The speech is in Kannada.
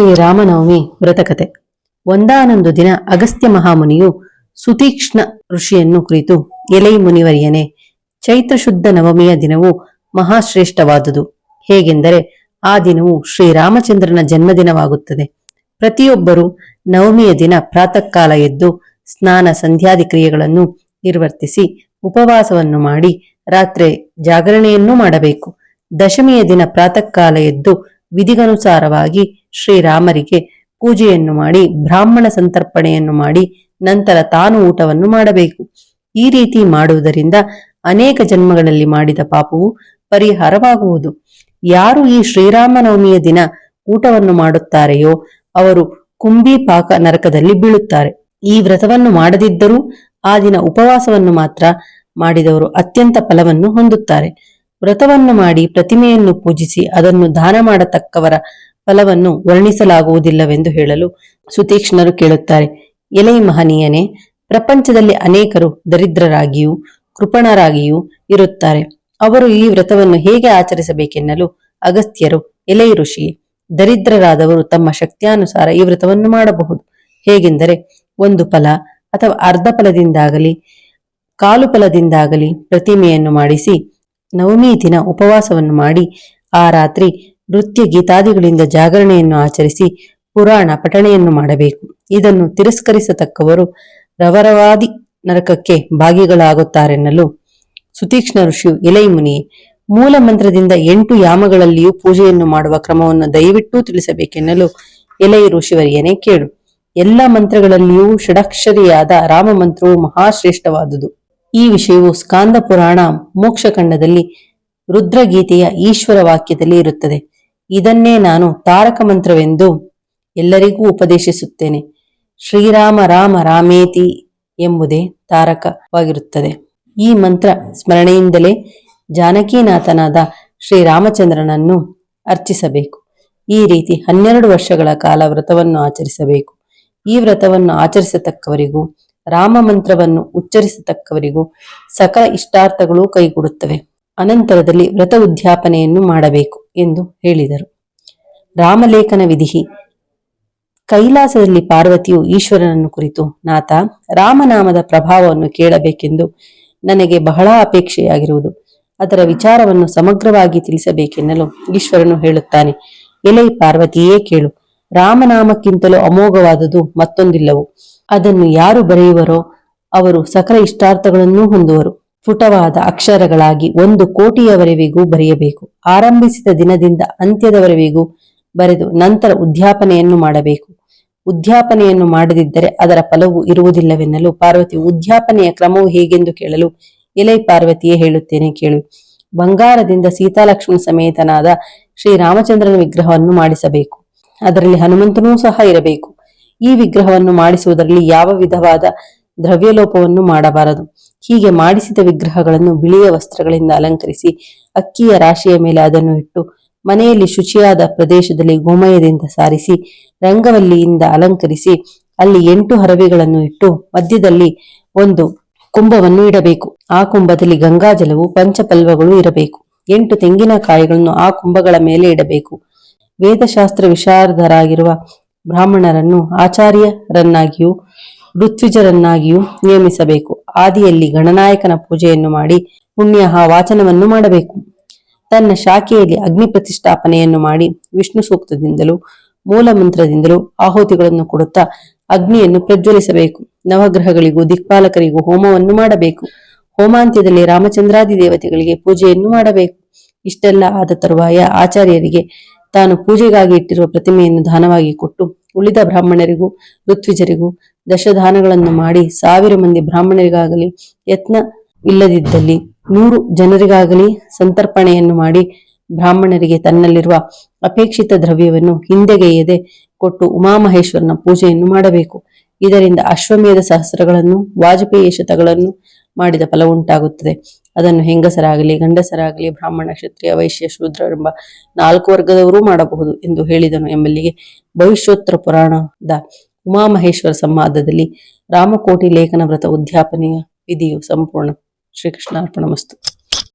ಶ್ರೀರಾಮನವಮಿ ವ್ರತಕತೆ. ಒಂದಾನೊಂದು ದಿನ ಅಗಸ್ತ್ಯ ಮಹಾಮುನಿಯು ಸುತೀಕ್ಷ್ಣ ಋಷಿಯನ್ನು ಕುರಿತು, ಎಲೈ ಮುನಿವರಿಯನೆ ಚೈತ್ರ ಶುದ್ಧ ನವಮಿಯ ದಿನವು ಮಹಾಶ್ರೇಷ್ಠವಾದುದು. ಹೇಗೆಂದರೆ, ಆ ದಿನವು ಶ್ರೀರಾಮಚಂದ್ರನ ಜನ್ಮದಿನವಾಗುತ್ತದೆ. ಪ್ರತಿಯೊಬ್ಬರೂ ನವಮಿಯ ದಿನ ಪ್ರಾತಃ ಕಾಲ ಎದ್ದು ಸ್ನಾನ ಸಂಧ್ಯಾದಿ ಕ್ರಿಯೆಗಳನ್ನು ನಿರ್ವರ್ತಿಸಿ ಉಪವಾಸವನ್ನು ಮಾಡಿ ರಾತ್ರಿ ಜಾಗರಣೆಯನ್ನೂ ಮಾಡಬೇಕು. ದಶಮಿಯ ದಿನ ಪ್ರಾತಃ ಕಾಲ ಎದ್ದು ವಿಧಿಗನುಸಾರವಾಗಿ ಶ್ರೀರಾಮರಿಗೆ ಪೂಜೆಯನ್ನು ಮಾಡಿ, ಬ್ರಾಹ್ಮಣ ಸಂತರ್ಪಣೆಯನ್ನು ಮಾಡಿ, ನಂತರ ತಾನು ಊಟವನ್ನು ಮಾಡಬೇಕು. ಈ ರೀತಿ ಮಾಡುವುದರಿಂದ ಅನೇಕ ಜನ್ಮಗಳಲ್ಲಿ ಮಾಡಿದ ಪಾಪವು ಪರಿಹಾರವಾಗುವುದು. ಯಾರು ಈ ಶ್ರೀರಾಮನವಮಿಯ ದಿನ ಊಟವನ್ನು ಮಾಡುತ್ತಾರೆಯೋ ಅವರು ಕುಂಬಿ ಪಾಕ ನರಕದಲ್ಲಿ ಬೀಳುತ್ತಾರೆ. ಈ ವ್ರತವನ್ನು ಮಾಡದಿದ್ದರೂ ಆ ದಿನ ಉಪವಾಸವನ್ನು ಮಾತ್ರ ಮಾಡಿದವರು ಅತ್ಯಂತ ಫಲವನ್ನು ಹೊಂದುತ್ತಾರೆ. ವ್ರತವನ್ನು ಮಾಡಿ ಪ್ರತಿಮೆಯನ್ನು ಪೂಜಿಸಿ ಅದನ್ನು ದಾನ ಮಾಡತಕ್ಕವರ ಫಲವನ್ನು ವರ್ಣಿಸಲಾಗುವುದಿಲ್ಲವೆಂದು ಹೇಳಲು ಸುತೀಕ್ಷ್ಣರು ಕೇಳುತ್ತಾರೆ. ಎಲೈ ಮಹನೀಯನೇ, ಪ್ರಪಂಚದಲ್ಲಿ ಅನೇಕರು ದರಿದ್ರರಾಗಿಯೂ ಕೃಪಣರಾಗಿಯೂ ಇರುತ್ತಾರೆ. ಅವರು ಈ ವ್ರತವನ್ನು ಹೇಗೆ ಆಚರಿಸಬೇಕೆನ್ನಲು ಅಗಸ್ತ್ಯರು, ಎಲೈ ಋಷಿ, ದರಿದ್ರರಾದವರು ತಮ್ಮ ಶಕ್ತಿಯಾನುಸಾರ ಈ ವ್ರತವನ್ನು ಮಾಡಬಹುದು. ಹೇಗೆಂದರೆ, ಒಂದು ಫಲ ಅಥವಾ ಅರ್ಧ ಫಲದಿಂದಾಗಲಿ, ಕಾಲು ಫಲದಿಂದಾಗಲಿ ಪ್ರತಿಮೆಯನ್ನು ಮಾಡಿಸಿ ನವಮಿ ದಿನ ಉಪವಾಸವನ್ನು ಮಾಡಿ ಆ ರಾತ್ರಿ ನೃತ್ಯ ಗೀತಾದಿಗಳಿಂದ ಜಾಗರಣೆಯನ್ನು ಆಚರಿಸಿ ಪುರಾಣ ಪಠಣೆಯನ್ನು ಮಾಡಬೇಕು. ಇದನ್ನು ತಿರಸ್ಕರಿಸತಕ್ಕವರು ರವರವಾದಿ ನರಕಕ್ಕೆ ಭಾಗಿಗಳಾಗುತ್ತಾರೆನ್ನಲು ಸುತೀಕ್ಷ್ಣ ಋಷಿಯು ಎಲೈ ಮುನಿ ಮೂಲ ಮಂತ್ರದಿಂದ ಎಂಟು ಯಾಮಗಳಲ್ಲಿಯೂ ಪೂಜೆಯನ್ನು ಮಾಡುವ ಕ್ರಮವನ್ನು ದಯವಿಟ್ಟು ತಿಳಿಸಬೇಕೆನ್ನಲು ಎಲೈ ಋಷಿವರಿಯನೇ ಕೇಳು. ಎಲ್ಲ ಮಂತ್ರಗಳಲ್ಲಿಯೂ ಷಡಕ್ಷರಿಯಾದ ರಾಮ ಮಂತ್ರವು ಮಹಾಶ್ರೇಷ್ಠವಾದುದು. ಈ ವಿಷಯವು ಸ್ಕಾಂದ ಪುರಾಣ ಮೋಕ್ಷಖಂಡದಲ್ಲಿ ರುದ್ರಗೀತೆಯ ಈಶ್ವರ ವಾಕ್ಯದಲ್ಲಿ ಇರುತ್ತದೆ. ಇದನ್ನೇ ನಾನು ತಾರಕ ಮಂತ್ರವೆಂದು ಎಲ್ಲರಿಗೂ ಉಪದೇಶಿಸುತ್ತೇನೆ. ಶ್ರೀರಾಮ ರಾಮ ರಾಮೇತಿ ಎಂಬುದೇ ತಾರಕವಾಗಿರುತ್ತದೆ. ಈ ಮಂತ್ರ ಸ್ಮರಣೆಯಿಂದಲೇ ಜಾನಕೀನಾಥನಾದ ಶ್ರೀರಾಮಚಂದ್ರನನ್ನು ಅರ್ಚಿಸಬೇಕು. ಈ ರೀತಿ ಹನ್ನೆರಡು ವರ್ಷಗಳ ಕಾಲ ವ್ರತವನ್ನು ಆಚರಿಸಬೇಕು. ಈ ವ್ರತವನ್ನು ಆಚರಿಸತಕ್ಕವರಿಗೂ ರಾಮ ಮಂತ್ರವನ್ನು ಉಚ್ಚರಿಸತಕ್ಕವರಿಗೂ ಸಕಲ ಇಷ್ಟಾರ್ಥಗಳು ಕೈಗೂಡುತ್ತವೆ. ಅನಂತರದಲ್ಲಿ ವ್ರತ ಉದ್ಯಾಪನೆಯನ್ನು ಮಾಡಬೇಕು ಎಂದು ಹೇಳಿದರು. ರಾಮಲೇಖನ ವಿಧಿ ಕೈಲಾಸದಲ್ಲಿ ಪಾರ್ವತಿಯು ಈಶ್ವರನನ್ನು ಕುರಿತು, ನಾಥ, ರಾಮನಾಮದ ಪ್ರಭಾವವನ್ನು ಕೇಳಬೇಕೆಂದು ನನಗೆ ಬಹಳ ಅಪೇಕ್ಷೆಯಾಗಿರುವುದು. ಅದರ ವಿಚಾರವನ್ನು ಸಮಗ್ರವಾಗಿ ತಿಳಿಸಬೇಕೆನ್ನಲು ಈಶ್ವರನು ಹೇಳುತ್ತಾನೆ. ಎಲೈ ಪಾರ್ವತಿಯೇ ಕೇಳು. ರಾಮನಾಮಕ್ಕಿಂತಲೂ ಅಮೋಘವಾದುದು ಮತ್ತೊಂದಿಲ್ಲವು. ಅದನ್ನು ಯಾರು ಬರೆಯುವರೋ ಅವರು ಸಕಲ ಇಷ್ಟಾರ್ಥಗಳನ್ನೂ ಹೊಂದುವರು. ಪುಟವಾದ ಅಕ್ಷರಗಳಾಗಿ ಒಂದು ಕೋಟಿಯವರೆವಿಗೂ ಬರೆಯಬೇಕು. ಆರಂಭಿಸಿದ ದಿನದಿಂದ ಅಂತ್ಯದವರೆವಿಗೂ ಬರೆದು ನಂತರ ಉದ್ಯಾಪನೆಯನ್ನು ಮಾಡಬೇಕು. ಉದ್ಯಾಪನೆಯನ್ನು ಮಾಡದಿದ್ದರೆ ಅದರ ಫಲವು ಇರುವುದಿಲ್ಲವೆನ್ನಲು ಪಾರ್ವತಿ, ಉದ್ಯಾಪನೆಯ ಕ್ರಮವು ಹೇಗೆಂದು ಕೇಳಲು ಎಲೈ ಪಾರ್ವತಿಯೇ ಹೇಳುತ್ತೇನೆ ಕೇಳು. ಬಂಗಾರದಿಂದ ಸೀತಾಲಕ್ಷ್ಮಣ ಸಮೇತನಾದ ಶ್ರೀರಾಮಚಂದ್ರನ ವಿಗ್ರಹವನ್ನು ಮಾಡಿಸಬೇಕು. ಅದರಲ್ಲಿ ಹನುಮಂತನೂ ಸಹ ಇರಬೇಕು. ಈ ವಿಗ್ರಹವನ್ನು ಮಾಡಿಸುವುದರಲ್ಲಿ ಯಾವ ವಿಧವಾದ ದ್ರವ್ಯಲೋಪವನ್ನು ಮಾಡಬಾರದು? ಹೀಗೆ ಮಾಡಿಸಿದ ವಿಗ್ರಹಗಳನ್ನು ಬಿಳಿಯ ವಸ್ತ್ರಗಳಿಂದ ಅಲಂಕರಿಸಿ ಅಕ್ಕಿಯ ರಾಶಿಯ ಮೇಲೆ ಅದನ್ನು ಇಟ್ಟು ಮನೆಯಲ್ಲಿ ಶುಚಿಯಾದ ಪ್ರದೇಶದಲ್ಲಿ ಗೋಮಯದಿಂದ ಸಾರಿಸಿ ರಂಗವಲ್ಲಿಯಿಂದ ಅಲಂಕರಿಸಿ ಅಲ್ಲಿ ಎಂಟು ಹರವಿಗಳನ್ನು ಇಟ್ಟು ಮಧ್ಯದಲ್ಲಿ ಒಂದು ಕುಂಭವನ್ನು ಇಡಬೇಕು. ಆ ಕುಂಭದಲ್ಲಿ ಗಂಗಾಜಲವು ಪಂಚಪಲ್ವಗಳು ಇರಬೇಕು. ಎಂಟು ತೆಂಗಿನಕಾಯಿಗಳನ್ನು ಆ ಕುಂಭಗಳ ಮೇಲೆ ಇಡಬೇಕು. ವೇದಶಾಸ್ತ್ರ ವಿಶಾರದರಾಗಿರುವ ಬ್ರಾಹ್ಮಣರನ್ನು ಆಚಾರ್ಯರನ್ನಾಗಿಯೂ ಋತ್ವಿಜರನ್ನಾಗಿಯೂ ನೇಮಿಸಬೇಕು. ಆದಿಯಲ್ಲಿ ಗಣನಾಯಕನ ಪೂಜೆಯನ್ನು ಮಾಡಿ ಪುಣ್ಯ ವಾಚನವನ್ನು ಮಾಡಬೇಕು. ತನ್ನ ಶಾಖೆಯಲ್ಲಿ ಅಗ್ನಿ ಪ್ರತಿಷ್ಠಾಪನೆಯನ್ನು ಮಾಡಿ ವಿಷ್ಣು ಸೂಕ್ತದಿಂದಲೂ ಮೂಲ ಮಂತ್ರದಿಂದಲೂ ಆಹುತಿಗಳನ್ನು ಕೊಡುತ್ತಾ ಅಗ್ನಿಯನ್ನು ಪ್ರಜ್ವಲಿಸಬೇಕು. ನವಗ್ರಹಗಳಿಗೂ ದಿಕ್ಪಾಲಕರಿಗೂ ಹೋಮವನ್ನು ಮಾಡಬೇಕು. ಹೋಮಾಂತ್ಯದಲ್ಲಿ ರಾಮಚಂದ್ರಾದಿ ದೇವತೆಗಳಿಗೆ ಪೂಜೆಯನ್ನು ಮಾಡಬೇಕು. ಇಷ್ಟೆಲ್ಲ ಆದ ತರುವಾಯ ಆಚಾರ್ಯರಿಗೆ ತಾನು ಪೂಜೆಗಾಗಿ ಇಟ್ಟಿರುವ ಪ್ರತಿಮೆಯನ್ನು ದಾನವಾಗಿ ಕೊಟ್ಟು ಉಳಿದ ಬ್ರಾಹ್ಮಣರಿಗೂ, ಋತ್ವಿಜರಿಗೂ ದಶದಾನಗಳನ್ನು ಮಾಡಿ ಸಾವಿರ ಮಂದಿ ಬ್ರಾಹ್ಮಣರಿಗಾಗಲಿ ಯತ್ನವಿಲ್ಲದಿದ್ದಲ್ಲಿ ನೂರು ಜನರಿಗಾಗಲಿ ಸಂತರ್ಪಣೆಯನ್ನು ಮಾಡಿ ಬ್ರಾಹ್ಮಣರಿಗೆ ತನ್ನಲ್ಲಿರುವ ಅಪೇಕ್ಷಿತ ದ್ರವ್ಯವನ್ನು ಹಿಂದೆಗೆಯದೆ ಕೊಟ್ಟು ಉಮಾಮಹೇಶ್ವರನ ಪೂಜೆಯನ್ನು ಮಾಡಬೇಕು. ಇದರಿಂದ ಅಶ್ವಮೇಧ ಸಹಸ್ರಗಳನ್ನು, ವಾಜಪೇಯಿ ಶತಗಳನ್ನು ಮಾಡಿದ ಫಲ ಉಂಟಾಗುತ್ತದೆ. ಅದನ್ನು ಹೆಂಗಸರಾಗಲಿ, ಗಂಡಸರಾಗಲಿ, ಬ್ರಾಹ್ಮಣ, ಕ್ಷತ್ರಿಯ, ವೈಶ್ಯ, ಶೂದ್ರ ಎಂಬ ನಾಲ್ಕು ವರ್ಗದವರು ಮಾಡಬಹುದು ಎಂದು ಹೇಳಿದನು ಎಂಬಲ್ಲಿಗೆ ಭವಿಷ್ಯೋತ್ತರ ಪುರಾಣದ ಉಮಾಮಹೇಶ್ವರ ಸಂವಾದದಲ್ಲಿ ರಾಮಕೋಟಿ ಲೇಖನ ವ್ರತ ಉದ್ಯಾಪನೆಯ ವಿಧಿಯು ಸಂಪೂರ್ಣ ಶ್ರೀಕೃಷ್ಣಾರ್ಪಣ ಮಸ್ತು.